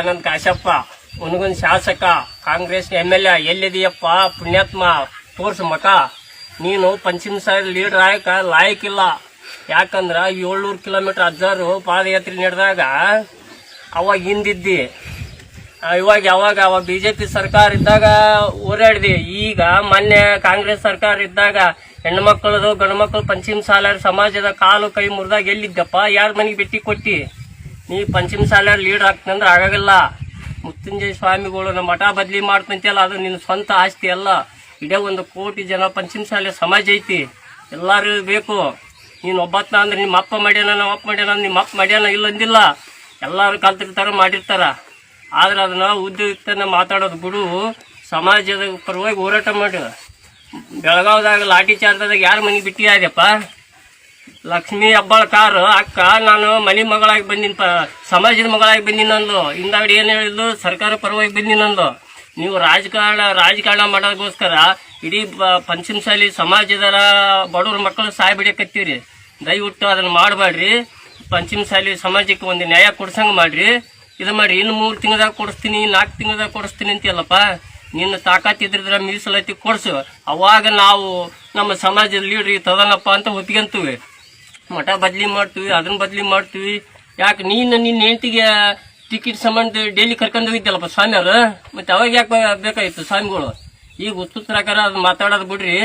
ಅನಂತ್ ಕಾಶಪ್ಪ ಉನಗುನ್ ಶಾಸಕ Congress M L A, ಎಲ್ಲಿದೆಯಪ್ಪ, ಪುಣ್ಯಾತ್ಮ, ತೋರ್ಸು ಮಠ. ನೀನು ಪಂಚಮ ಸಾವಿರ ಲೀಡರ್ ಆಯಕ ಲಾಯಕ್ಕಿಲ್ಲ ಯಾಕಂದ್ರ ಏಳ್ನೂರು ಕಿಲೋಮೀಟರ್ ಅಜ್ಜಾರು ಪಾದಯಾತ್ರೆ ನಡೆದಾಗ ಅವಾಗ ಹಿಂದಿದ್ದಿ. ಇವಾಗ ಯಾವಾಗ ಅವಾಗ ಬಿಜೆಪಿ ಸರ್ಕಾರ ಇದ್ದಾಗ ಓಡಾಡಿದೆ ಈಗ ಮೊನ್ನೆ ಕಾಂಗ್ರೆಸ್ ಸರ್ಕಾರ ಇದ್ದಾಗ ಹೆಣ್ಮಕ್ಳದು ಗಂಡು ಮಕ್ಕಳು ಪಂಚಮ ಸಾಲ ಸಮಾಜದ ಕಾಲು ಕೈ ಮುರಿದಾಗ ಎಲ್ಲಿದ್ದಪ್ಪ? ಯಾರ ಮನೆಗೆ ಭೇಟಿ ಕೊಟ್ಟಿ? ನೀ ಪಂಚಮ ಲೀಡರ್ ಲೀಡ್ ಅಂದ್ರೆ ಆಗಾಗಲ್ಲ. ಮುತ್ತುಂಜಯ ಸ್ವಾಮಿಗಳು ನಮ್ಮ ಮಠ ಬದಲಿ ಮಾಡ್ತಂತೆಲ್ಲ ಅದು ನಿನ್ನ ಸ್ವಂತ ಆಸ್ತಿ ಅಲ್ಲ. ಇಡೇ ಒಂದು ಕೋಟಿ ಜನ ಪಂಚಮ ಶಾಲೆ ಸಮಾಜ ಐತಿ. ಎಲ್ಲರೂ ಬೇಕು ನೀನು ಒಬ್ಬತ್ನ ಅಂದ್ರೆ ನಿಮ್ಮ ಅಪ್ಪ ಮಾಡ್ಯಾನ, ನಮ್ಮ ಅಪ್ಪ ಮಾಡ್ಯಾನ ನಿಮ್ಮ ಅಪ್ಪ ಮಾಡ್ಯಾನ ಇಲ್ಲ ಅಂದಿಲ್ಲ. ಎಲ್ಲರೂ ಕಲ್ತಿರ್ತಾರ ಮಾಡಿರ್ತಾರ. ಆದ್ರೆ ಅದನ್ನ ಉದ್ಯೋಗತನ ಮಾತಾಡೋದು ಬಿಡು. ಸಮಾಜದ ಪರವಾಗಿ ಹೋರಾಟ ಮಾಡಿ. ಬೆಳಗಾವ್ದಾಗ ಲಾಠಿ ಚಾರ್ಜದಾಗ ಯಾರ ಮನೆಗೆ ಬಿಟ್ಟಿ ಆದ್ಯಪ್ಪ? ಲಕ್ಷ್ಮೀ ಹೆಬ್ಬಾಳ್ಕಾರ್ ಅಕ್ಕ, ನಾನು ಮನೆ ಮಗಳಾಗಿ ಬಂದಿನ ಸಮಾಜದ ಮಗಳಾಗಿ ಬಂದಿನ ಅಂದ್ಲು ಹಿಂದಾಗಡಿ ಏನು ಹೇಳಿದ್ರು ಸರ್ಕಾರ ಪರವಾಗಿ ಬಂದಿನಂದು ನೀವು ರಾಜಕಾರಣ ರಾಜಕಾರಣ ಮಾಡೋದಕ್ಕೋಸ್ಕರ ಇಡೀ ಪಂಚಮಸಾಲಿ ಸಮಾಜದ ಬಡವ್ರ ಮಕ್ಕಳು ಸಾಯ್ ಬಿಡಕತ್ತೀರಿ ದಯವಿಟ್ಟು ಅದನ್ನ ಮಾಡಬೇಡ್ರಿ ಪಂಚಮಸಾಲಿ ಸಮಾಜಕ್ಕೆ ಒಂದು ನ್ಯಾಯ ಕೊಡ್ಸಂಗೆ ಮಾಡ್ರಿ. ಇದು ಮಾಡಿ ಇನ್ನು ಮೂರು ತಿಂಗಳದಾಗ ಕೊಡಿಸ್ತೀನಿ ನಾಲ್ಕು ತಿಂಗಳದಾಗ ಕೊಡಿಸ್ತೀನಿ ಅಂತೀಯಲ್ಲಪ್ಪ. ನಿನ್ನ ತಾಕತ್ತಿದ್ರ ಮೀಸಲಾತಿ ಕೊಡ್ಸು. ಅವಾಗ ನಾವು ನಮ್ಮ ಸಮಾಜದ ಲೀಡ್ರಿ ತದನಪ್ಪ ಅಂತ ಒಪ್ಕೊಂತೀವಿ ಮಠ ಬದ್ಲಿ ಮಾಡ್ತೀವಿ, ಅದನ್ನ ಬದ್ಲಿ ಮಾಡ್ತೀವಿ. ಯಾಕೆ ನೀನು ನಿನ್ನ ಹೆಂಡತಿಗೆ ಟಿಕೆಟ್ ಸಂಬಂಧ ಡೈಲಿ ಕರ್ಕೊಂಡು ಹೋಗಿದ್ದಲ್ಲಪ್ಪ ಸ್ವಾಮಿಯವರು ಮತ್ತೆ ಅವಾಗ ಯಾಕೆ ಬೇಕಾಗಿತ್ತು ಸ್ವಾಮಿಗಳು? ಈಗ ಉತ್ತರ ಅದು ಮಾತಾಡೋದು ಬಿಡ್ರಿ.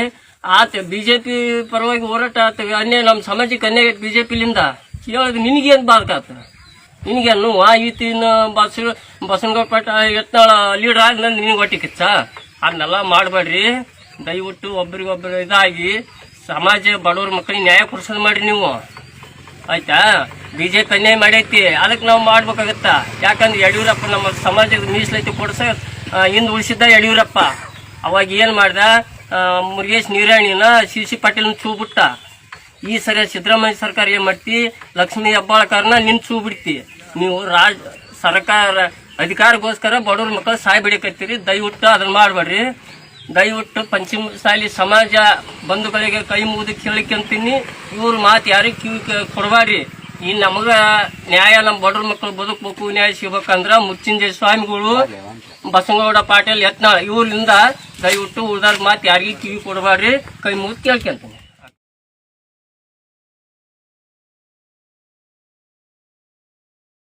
ಆತ ಬಿಜೆಪಿ ಪರವಾಗಿ ಹೋರಾಟ ಆತ ಅನ್ಯಾಯ ನಮ್ಮ ಸಮಾಜಕ್ಕೆ ಅನ್ಯಾಯ ಬಿಜೆಪಿಲಿಂದ ಹೇಳೋದು ನಿನಗೇನು ಬಾಧಕಾತ ನಿನಗೇನು ಆ ಈತಿನ ಬಸ್ ಬಸವನಗೌಡ ಪಟ್ಟ ಎತ್ತಾಳ ಲೀಡರ್ ಆಗಿ ನಂದು ನಿನಗೆ ಹೊಟ್ಟಿಕಿತ್ತ ಅದನ್ನೆಲ್ಲ ಮಾಡಬೇಡ್ರಿ. ದಯವಿಟ್ಟು ಒಬ್ರಿಗೊಬ್ರು ಇದಾಗಿ ಸಮಾಜ ಬಡವ್ರ ಮಕ್ಕಳಿಗೆ ನ್ಯಾಯ ಕೊಡ್ಸೋದು ಮಾಡ್ರಿ ನೀವು. ಆಯ್ತಾ? ಬಿ ಜೆ ಪಿ ಅನ್ಯಾಯ ಮಾಡೈತಿ. ಅದಕ್ಕೆ ನಾವು ಮಾಡ್ಬೇಕಾಗತ್ತ. ಯಾಕಂದ್ರೆ ಯಡಿಯೂರಪ್ಪ ನಮ್ಮ ಸಮಾಜದ ಮೀಸಲಾತಿ ಕೊಡ್ಸ ಹಿಂದೆ ಉಳಿಸಿದ್ದ ಯಡಿಯೂರಪ್ಪ. ಅವಾಗ ಏನು ಮಾಡ್ದ? ಮುರುಗೇಶ್ ನೀರಾಣಿನ ಸಿ ಸಿ ಪಾಟೀಲ್ನ ಚೂಬಿಟ್ಟ. ಈ ಸರಿ ಸಿದ್ದರಾಮಯ್ಯ ಸರ್ಕಾರ ಏನು ಮಾಡ್ತಿ? ಲಕ್ಷ್ಮೀ ಹೆಬ್ಬಾಳ್ಕರ್ನ ನಿನ್ ಚೂ ಬಿಡ್ತಿ ನೀವು ರಾಜ, ಸರ್ಕಾರ ಅಧಿಕಾರಗೋಸ್ಕರ ಬಡವ್ರ ಮಕ್ಕಳು ಸಾಯ್ ಬಿಡಕತ್ತೀರಿ. ದಯವಿಟ್ಟು ಅದನ್ನ ಮಾಡಬೇಡ್ರಿ. ದಯವಿಟ್ಟು ಪಂಚಮ ಸಾಲಿ ಸಮಾಜ ಬಂಧುಗಳಿಗೆ ಕೈ ಮುಗಿದು ಕೇಳಿಕೊಂತೀನಿ ಇವ್ರ ಮಾತು ಯಾರಿಗೆ ಕಿವಿ ಕೊಡಬಾರಿ ಈ ನಮಗ ನ್ಯಾಯ ನಮ್ಮ ಬಡವ್ರ ಮಕ್ಕಳು ಬದುಕಬೇಕು, ನ್ಯಾಯ ಸಿಗ್ಬೇಕಂದ್ರ ಮುಚ್ಚಿಂಜಯ ಸ್ವಾಮಿಗಳು, ಬಸವಗೌಡ ಪಾಟೀಲ್, ಯತ್ನಾಳ್, ಇವರಿಂದ ದಯವಿಟ್ಟು ಉಳ್ದಾರ ಮಾತು ಯಾರಿಗೂ ಕಿವಿ ಕೊಡಬಾರ್ರಿ ಕೈ ಮುಗಿದು ಕೇಳ್ಕೊಂತೀನಿ